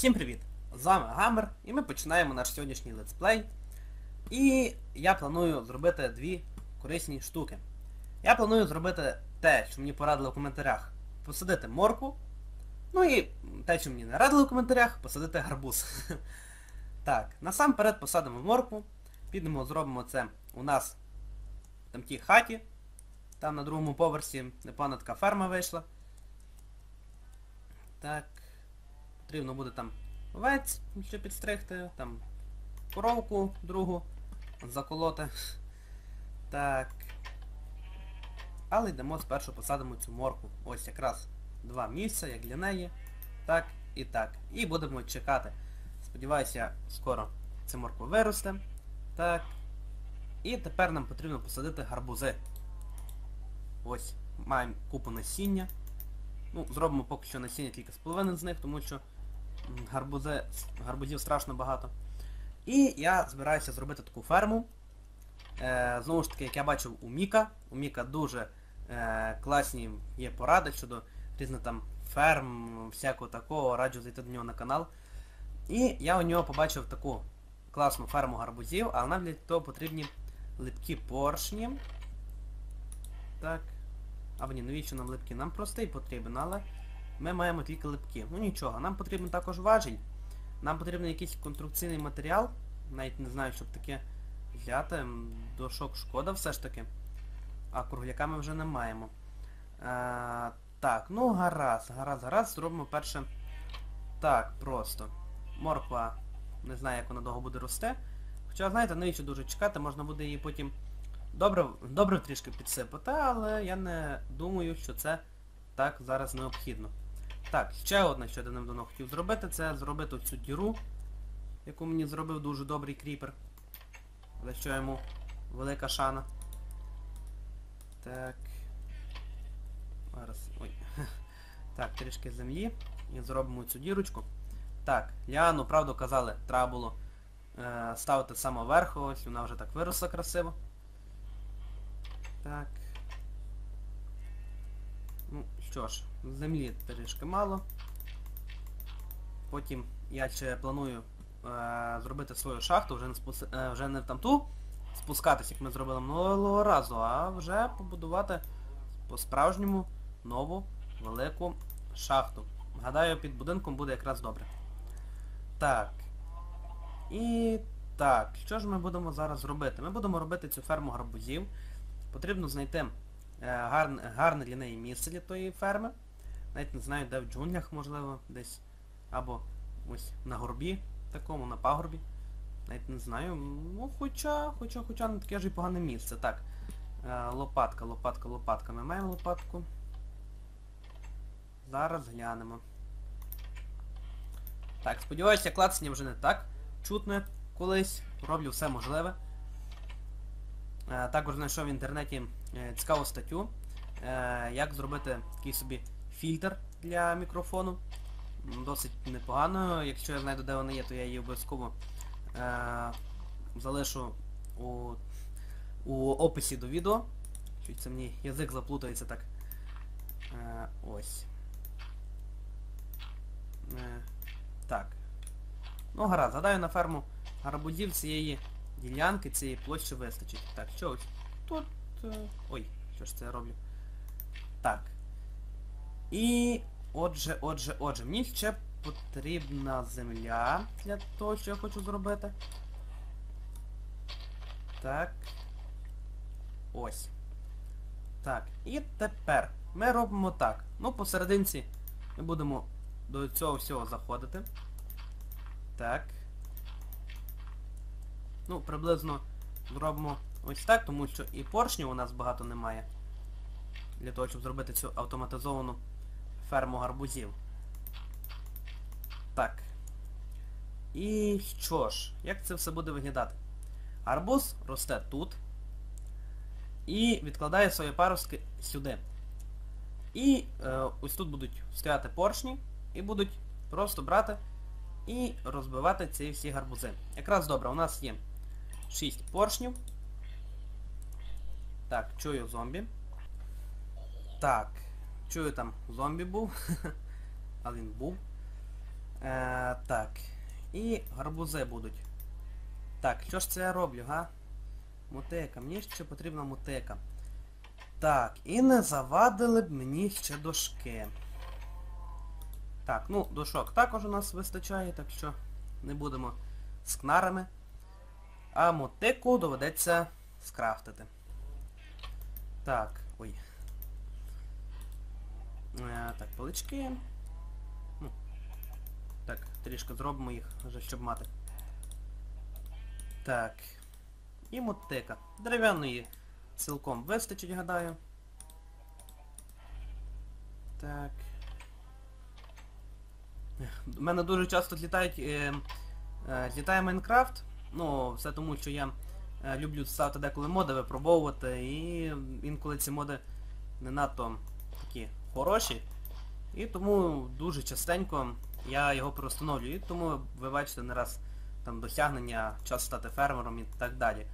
Всім привіт! З вами Гамер і ми починаємо наш сьогоднішній летсплей. І я планую зробити дві корисні штуки. Я планую зробити те, що мені порадили в коментарях, посадити морку. Ну і те, що мені не радили в коментарях, посадити гарбуз. Так, насамперед посадимо моркву. Підемо, зробимо це у нас в тамтій хаті. Там на другому поверсі непогана така ферма вийшла. Так. Потрібно буде там овець ще підстригти, там коровку другу заколоти. Так. Але йдемо спершу посадимо цю морку. Ось якраз два місця, як для неї. Так і так. І будемо чекати. Сподіваюся, скоро ця морква виросте. Так. І тепер нам потрібно посадити гарбузи. Ось, маємо купу насіння. Ну, зробимо поки що насіння тільки з половини з них, тому що гарбузи, гарбузів страшно багато. І я збираюся зробити таку ферму. Е, Знову ж таки, як я бачив у Міка. У Міка дуже е, класні є поради щодо різних там ферм, всякого такого, раджу зайти до нього на канал. І я у нього побачив таку класну ферму гарбузів, але нам для того потрібні липкі поршні. Так. А ні, навіщо нам липкі? Нам простий потрібен, але ми маємо тільки липкі. Ну нічого, нам потрібен також важіль. Нам потрібен якийсь конструкційний матеріал. Навіть не знаю, щоб таке взяти. Дошок шкода все ж таки. А кругляка ми вже не маємо. А, так, ну гаразд, гаразд, гаразд, зробимо перше. Так, просто. Морква. Не знаю, як вона довго буде рости. Хоча, знаєте, навіщо дуже чекати, можна буде її потім добре, добре трішки підсипати, але я не думаю, що це так зараз необхідно. Так, ще одне, що я давно хотів зробити, це зробити цю діру, яку мені зробив дуже добрий кріпер. За що йому велика шана. Так. Зараз. Ой. Так, трішки землі. І зробимо цю дірочку. Так, Ліану, правду казали, треба було е, ставити саме вверху, ось вона вже так виросла красиво. Так. Ну, що ж, землі трішки мало. Потім я ще планую е, зробити свою шахту, вже не, спус... е, вже не в тамту спускатись, як ми зробили минулого разу, а вже побудувати по-справжньому нову велику шахту. Гадаю, під будинком буде якраз добре. Так. І так, що ж ми будемо зараз робити? Ми будемо робити цю ферму гарбузів. Потрібно знайти гарне, гарне для неї місце для тої ферми. Навіть не знаю, де в джунглях, можливо, десь. Або ось на горбі, такому, на пагорбі. Навіть не знаю. Ну, хоча, хоча, хоча не таке ж і погане місце. Так. Е, лопатка, лопатка, лопатка. Ми маємо лопатку. Зараз глянемо. Так, сподіваюся, клацання вже не так чутно, як колись. Роблю все можливе. Е, також знайшов в інтернеті е, цікаву статтю, е, як зробити такий собі фільтр для мікрофону. Досить непогано. Якщо я знайду, де вона є, то я її обов'язково залишу у у описі до відео. Чуть це мені язик заплутається так. Ось. Так. Ну гаразд, гадаю на ферму гарбузів цієї ділянки цієї площі вистачить. Так, що ось тут... Е, ой, що ж це я роблю? Так. І... Отже, отже, отже, мені ще потрібна земля для того, що я хочу зробити. Так. Ось. Так, і тепер ми робимо так. Ну, посерединці ми будемо до цього всього заходити. Так. Ну, приблизно зробимо ось так, тому що і поршнів у нас багато немає. Для того, щоб зробити цю автоматизовану ферму гарбузів. Так. І що ж, як це все буде виглядати? Арбуз росте тут. І відкладає свої паруски сюди. І е, ось тут будуть стояти поршні і будуть просто брати і розбивати ці всі гарбузи. Якраз добре, у нас є 6 поршнів. Так, чую зомбі. Так, чую там зомбі був. А він був. Е, Так. І гарбузи будуть. Так, що ж це я роблю, га? Мотика, мені ще потрібна мотика. Так, і не завадили б мені ще дошки. Так, ну, дошок також у нас вистачає, так що не будемо з кнарами. А мотику доведеться скрафтити. Так, ой. Е, так, полички. Ну, так, трішки зробимо їх, вже щоб мати. Так. І мотика. Дерев'яної цілком вистачить, гадаю. Так. У мене дуже часто літають... Е, е, літає Майнкрафт. Ну, все тому, що я люблю ставити деколи моди, випробовувати, і інколи ці моди не надто такі хороші. І тому дуже частенько я його переустановлюю. І тому ви бачите не раз там досягнення, час стати фермером і так далі.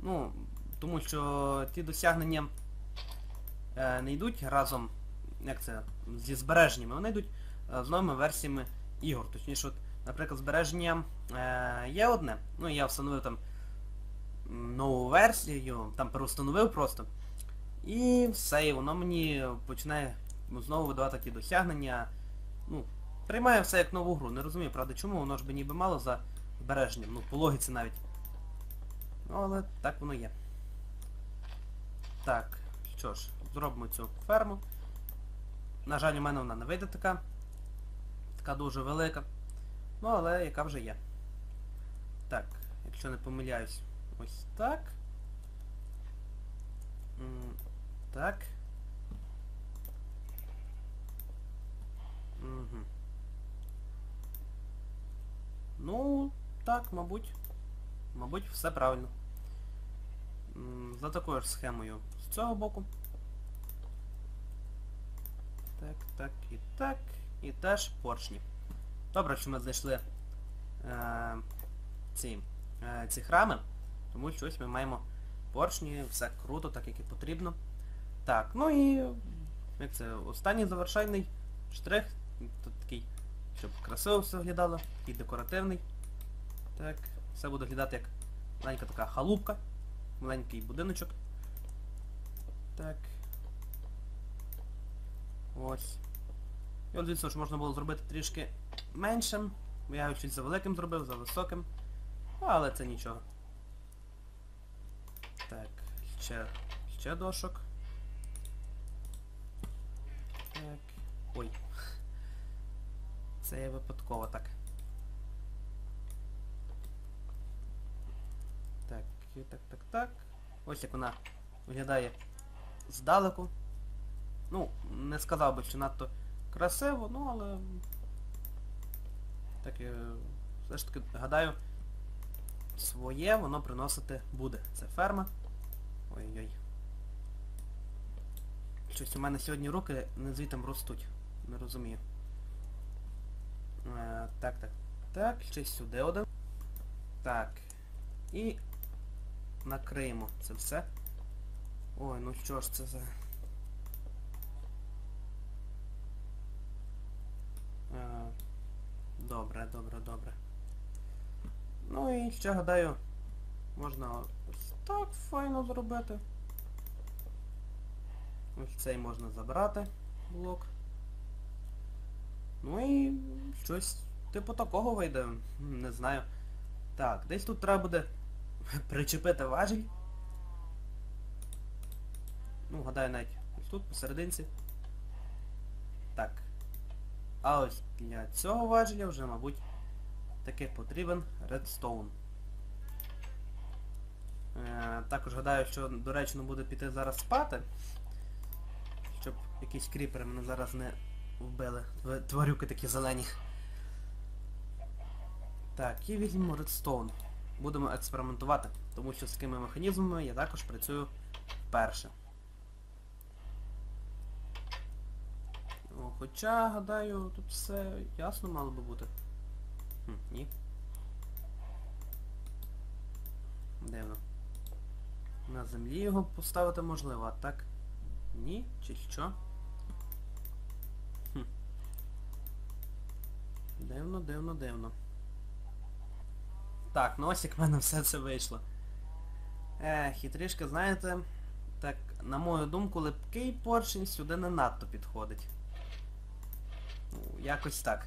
Ну, тому що ті досягнення е, не йдуть разом, як це, зі збереженнями, вони йдуть е, з новими версіями ігор. Точніше, от, наприклад, збереження е, є одне. Ну, я встановив там нову версію, там переустановив просто. І все, і воно мені починає ну, знову видавати ті досягнення. Ну, приймає все як нову гру. Не розумію, правда, чому, воно ж би ніби мало за збереженням, ну, по логіці навіть. Ну, але так воно є. Так, що ж, зробимо цю ферму. На жаль, у мене вона не вийде така. Така дуже велика. Ну, але яка вже є. Так, якщо не помиляюсь, ось так. Так. Угу. Ну, так, мабуть. Мабуть, все правильно. За такою ж схемою з цього боку. Так, так і так. І теж поршні. Добре, що ми знайшли е, ці, е, ці храми, тому що ось ми маємо поршні, все круто, так як і потрібно. Так, ну і як це, останній завершальний штрих. Тут такий, щоб красиво все виглядало, такий декоративний. Так, все буде виглядати як маленька така халупка, маленький будиночок. Так. Ось. І от звісно, що можна було зробити трішки меншим. бо Я його щось за великим зробив, за високим. Але це нічого. Так, ще, ще дошок. Так. Ой. Це я випадково так. Так, так, так, так. Ось як вона виглядає здалеку. Ну, не сказав би, що надто красиво, ну але... Так, е, все ж таки, гадаю, своє воно приносити буде. Це ферма. Ой-ой. Щось у мене сьогодні руки не звітом ростуть. Не розумію. Е, так, так, так, ще сюди один. Так. І накриємо це все. Ой, ну що ж це за... Е, Добре, добре, добре. Ну і ще гадаю, можна ось так файно зробити. Ось цей можна забрати блок. Ну і щось типу такого вийде. Не знаю. Так, десь тут треба буде причепити важіль. Ну, гадаю навіть ось тут посерединці. Так. А ось для цього важеля вже, мабуть, таки потрібен редстоун. Е, також гадаю, що доречно буде піти зараз спати. Щоб якісь кріпери мене зараз не вбили. Тв- Тварюки такі зелені. Так, і візьмемо редстоун. Будемо експериментувати, тому що з такими механізмами я також працюю вперше. Хоча, гадаю, тут все ясно мало би бути. Ні. Дивно. На землі його поставити можливо, а так... Ні? Чи що? Хм. Дивно, дивно, дивно. Так, ну ось як в мене все це вийшло. Е, хитрішка, знаєте, так, на мою думку, липкий поршень сюди не надто підходить. Ну, якось так.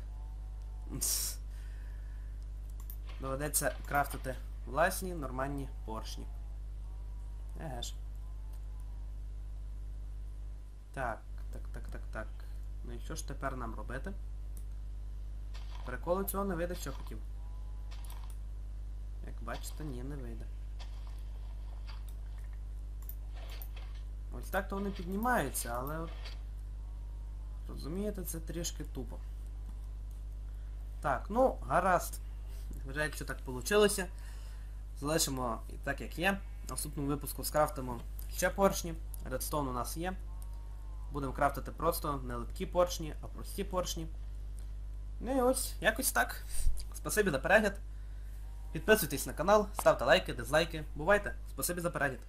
Доведеться крафтити власні нормальні поршні. Еге ж. Так, так, так, так, так. Ну і що ж тепер нам робити? Приколу цього не вийде, що хотів. Як бачите, ні, не вийде. Ось так то вони піднімаються, але... от, Розумієте, це трішки тупо. Так, ну, гаразд. Вже якщо так вийшло, залишимо так як є. В наступному випуску скрафтимо ще поршні. Редстоун у нас є. Будемо крафтити просто не липкі поршні, а прості поршні. Ну і ось, якось так. Спасибі за перегляд. Підписуйтесь на канал, ставте лайки, дизлайки. Бувайте. Спасибі за перегляд.